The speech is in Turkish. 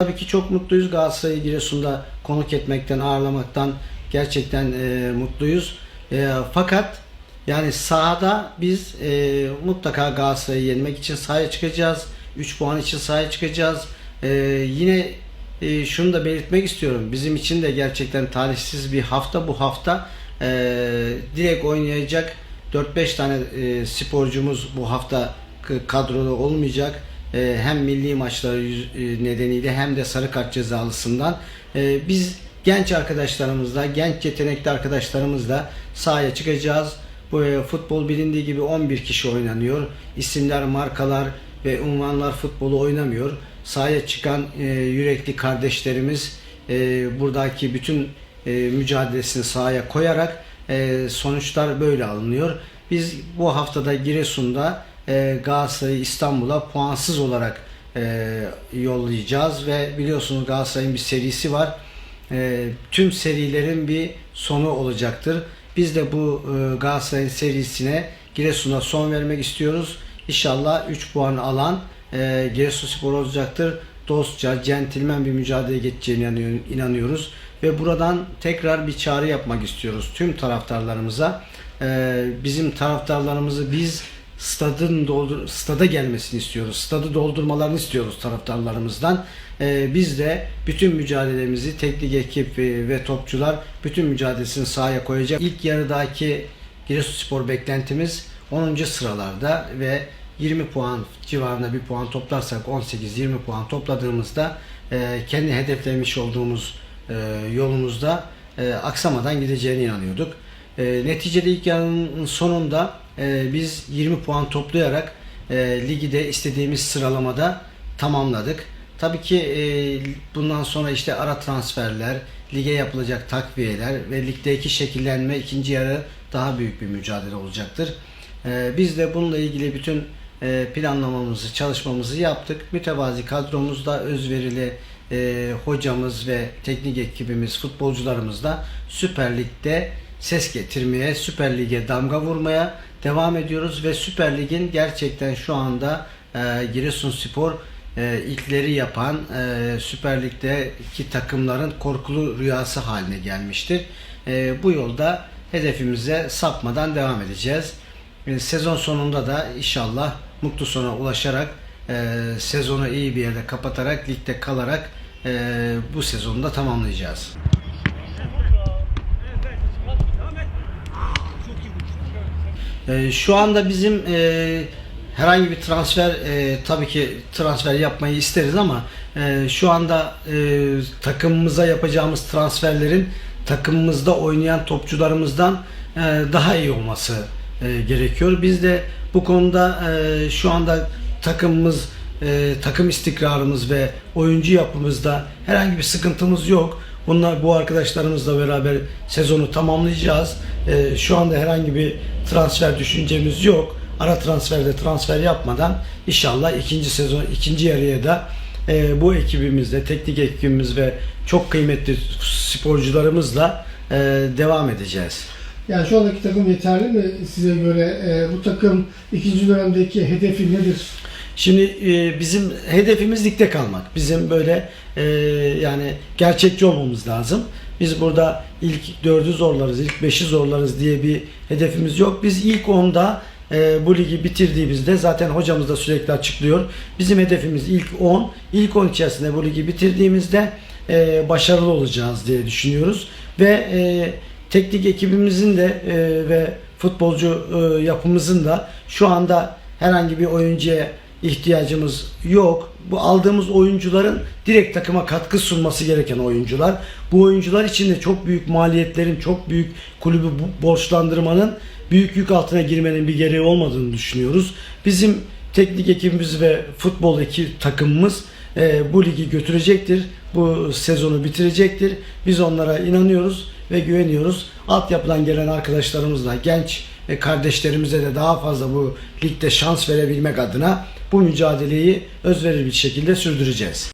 Tabii ki çok mutluyuz Galatasaray'ı Giresun'da konuk etmekten, ağırlamaktan gerçekten e, mutluyuz. E, fakat yani sahada biz e, mutlaka Galatasaray'ı yenmek için sahaya çıkacağız. 3 puan için sahaya çıkacağız. E, yine e, şunu da belirtmek istiyorum. Bizim için de gerçekten talihsiz bir hafta bu hafta. E, direkt oynayacak 4-5 tane e, sporcumuz bu hafta kadroda olmayacak. E, hem milli maçları e, nedeniyle hem de sarı kart cezalısından e, biz genç arkadaşlarımızla, genç yetenekli arkadaşlarımızla sahaya çıkacağız. Bu e, futbol bilindiği gibi 11 kişi oynanıyor. İsimler, markalar ve unvanlar futbolu oynamıyor. Sahaya çıkan e, yürekli kardeşlerimiz buradaki bütün mücadelesini sahaya koyarak sonuçlar böyle alınıyor. Biz bu haftada Giresun'da e, Galatasaray'ı İstanbul'a puansız olarak e, yollayacağız ve biliyorsunuz Galatasaray'ın bir serisi var. E, tüm serilerin bir sonu olacaktır. Biz de bu e, Galatasaray'ın serisine Giresun'a son vermek istiyoruz. İnşallah 3 puan alan e, Giresunspor olacaktır. Dostça, centilmen bir mücadele geçeceğine inanıyor- inanıyoruz. Ve buradan tekrar bir çağrı yapmak istiyoruz tüm taraftarlarımıza. E, bizim taraftarlarımızı biz stadın doldur stada gelmesini istiyoruz. Stadı doldurmalarını istiyoruz taraftarlarımızdan. Ee, biz de bütün mücadelemizi teknik ekip ve, topçular bütün mücadelesini sahaya koyacak. İlk yarıdaki Giresunspor beklentimiz 10. sıralarda ve 20 puan civarında bir puan toplarsak 18-20 puan topladığımızda e, kendi hedeflemiş olduğumuz e, yolumuzda e, aksamadan gideceğine inanıyorduk. E, neticede ilk yarının sonunda e, biz 20 puan toplayarak e, ligi de istediğimiz sıralamada tamamladık. Tabii ki e, bundan sonra işte ara transferler, lige yapılacak takviyeler ve ligdeki şekillenme ikinci yarı daha büyük bir mücadele olacaktır. E, biz de bununla ilgili bütün e, planlamamızı, çalışmamızı yaptık. Mütevazi kadromuzda özverili e, hocamız ve teknik ekibimiz, futbolcularımız da Süper Lig'de ses getirmeye, Süper Lig'e damga vurmaya devam ediyoruz ve Süper Lig'in gerçekten şu anda e, Giresunspor e, ilkleri yapan e, Süper Lig'deki takımların korkulu rüyası haline gelmiştir. E, bu yolda hedefimize sapmadan devam edeceğiz. E, sezon sonunda da inşallah mutlu sona ulaşarak e, sezonu iyi bir yerde kapatarak ligde kalarak e, bu sezonu da tamamlayacağız. E, şu anda bizim e, herhangi bir transfer e, tabii ki transfer yapmayı isteriz ama e, şu anda e, takımımıza yapacağımız transferlerin takımımızda oynayan topçularımızdan e, daha iyi olması e, gerekiyor. Biz de bu konuda e, şu anda takımımız e, takım istikrarımız ve oyuncu yapımızda herhangi bir sıkıntımız yok. Bunlar bu arkadaşlarımızla beraber sezonu tamamlayacağız. E, şu anda herhangi bir transfer düşüncemiz yok. Ara transferde transfer yapmadan inşallah ikinci sezon ikinci yarıya da e, bu ekibimizle, teknik ekibimiz ve çok kıymetli sporcularımızla e, devam edeceğiz. Yani şu andaki takım yeterli mi size göre? E, bu takım ikinci dönemdeki hedefi nedir? Şimdi e, bizim hedefimiz ligde kalmak. Bizim böyle e, yani gerçekçi olmamız lazım. Biz burada ilk dördü zorlarız, ilk beşi zorlarız diye bir hedefimiz yok. Biz ilk onda e, bu ligi bitirdiğimizde zaten hocamız da sürekli açıklıyor. Bizim hedefimiz ilk 10. İlk 10 içerisinde bu ligi bitirdiğimizde e, başarılı olacağız diye düşünüyoruz. Ve e, teknik ekibimizin de e, ve futbolcu e, yapımızın da şu anda herhangi bir oyuncuya ihtiyacımız yok. Bu aldığımız oyuncuların direkt takıma katkı sunması gereken oyuncular. Bu oyuncular için de çok büyük maliyetlerin, çok büyük kulübü borçlandırmanın büyük yük altına girmenin bir gereği olmadığını düşünüyoruz. Bizim teknik ekibimiz ve futbol ekip takımımız e, bu ligi götürecektir. Bu sezonu bitirecektir. Biz onlara inanıyoruz ve güveniyoruz. Altyapıdan gelen arkadaşlarımızla, genç e, kardeşlerimize de daha fazla bu ligde şans verebilmek adına bu mücadeleyi özverili bir şekilde sürdüreceğiz.